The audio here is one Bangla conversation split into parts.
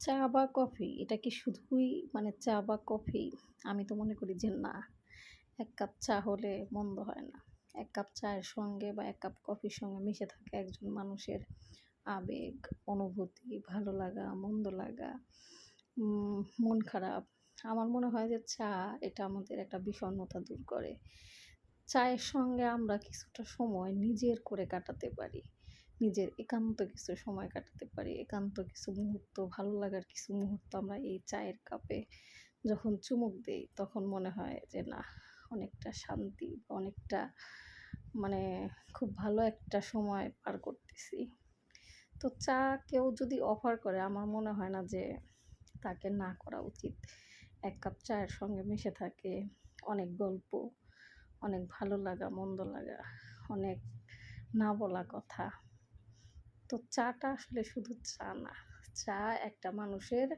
চা বা কফি এটা কি শুধুই মানে চা বা কফি? আমি তো মনে করি যে না। এক কাপ চা হলে মন্দ হয় না। এক কাপ চায়ের সঙ্গে বা এক কাপ কফির সঙ্গে মিশে থাকে একজন মানুষের আবেগ, অনুভূতি, ভালো লাগা, মন্দ লাগা, মন খারাপ। আমার মনে হয় যে চা এটা আমাদের একটা বিষণ্ণতা দূর করে। চায়ের সঙ্গে আমরা কিছুটা সময় নিজের করে কাটাতে পারি। নিজের একান্ত কিছু সময় কাটাতে পারি। একান্ত কিছু মুহূর্ত, ভালো লাগার কিছু মুহূর্ত আমরা এই চায়ের কাপে যখন চুমুক দেই, তখন মনে হয় যে না অনেকটা শান্তি, অনেকটা মানে খুব ভালো একটা সময় পার করতেছি। তো চা কেউ যদি অফার করে আমার মনে হয় না যে তাকে না করা উচিত। এক কাপ চায়ের সঙ্গে মিশে থাকে অনেক গল্প, অনেক ভালো লাগা, মন্দ লাগা, অনেক না বলা কথা। তো চাটা আসলে শুধু চা না। চা একটা মানুষের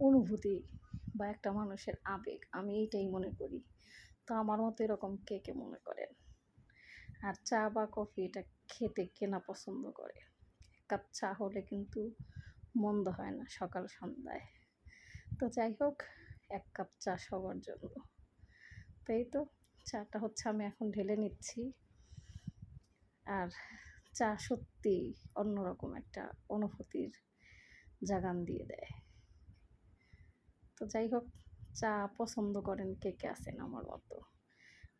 অনুভূতি বা একটা মানুষের আবেগ। আমি এইটাই মনে করি। তো আমার মতো এরকম কে, কে মনে করেন? আর চা বা কফি এটা খেতে কেনা পছন্দ করে? ১ কাপ চা হলে কিন্তু মন্দ হয় না সকাল সন্ধ্যায়। তো যাই হোক এক কাপ চা সবার জন্য। তো এই তো চাটা হচ্ছে আমি এখন ঢেলে নিচ্ছি। আর চা সত্যিই অন্যরকম একটা অনুভূতির জাগান দিয়ে দেয়। তো যাই হোক চা পছন্দ করেন কে, কে আছেন আমার মতো?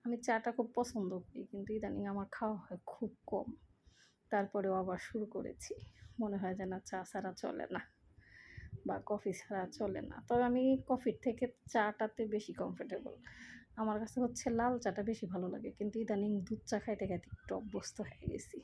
আমি চাটা খুব পছন্দ করি কিন্তু ইদানিং আমার খাওয়া হয় খুব কম। তারপরেও আবার শুরু করেছি। মনে হয় যে না চা ছাড়া চলে না বা কফি ছাড়া চলে না। তবে আমি কফির থেকে চাটাতে বেশি কমফোর্টেবল। আমার কাছে হচ্ছে লাল চাটা বেশি ভালো লাগে। কিন্তু ইদানিং দুধ চা খাইতে, খাইতে একটু অভ্যস্ত হয়ে গেছি।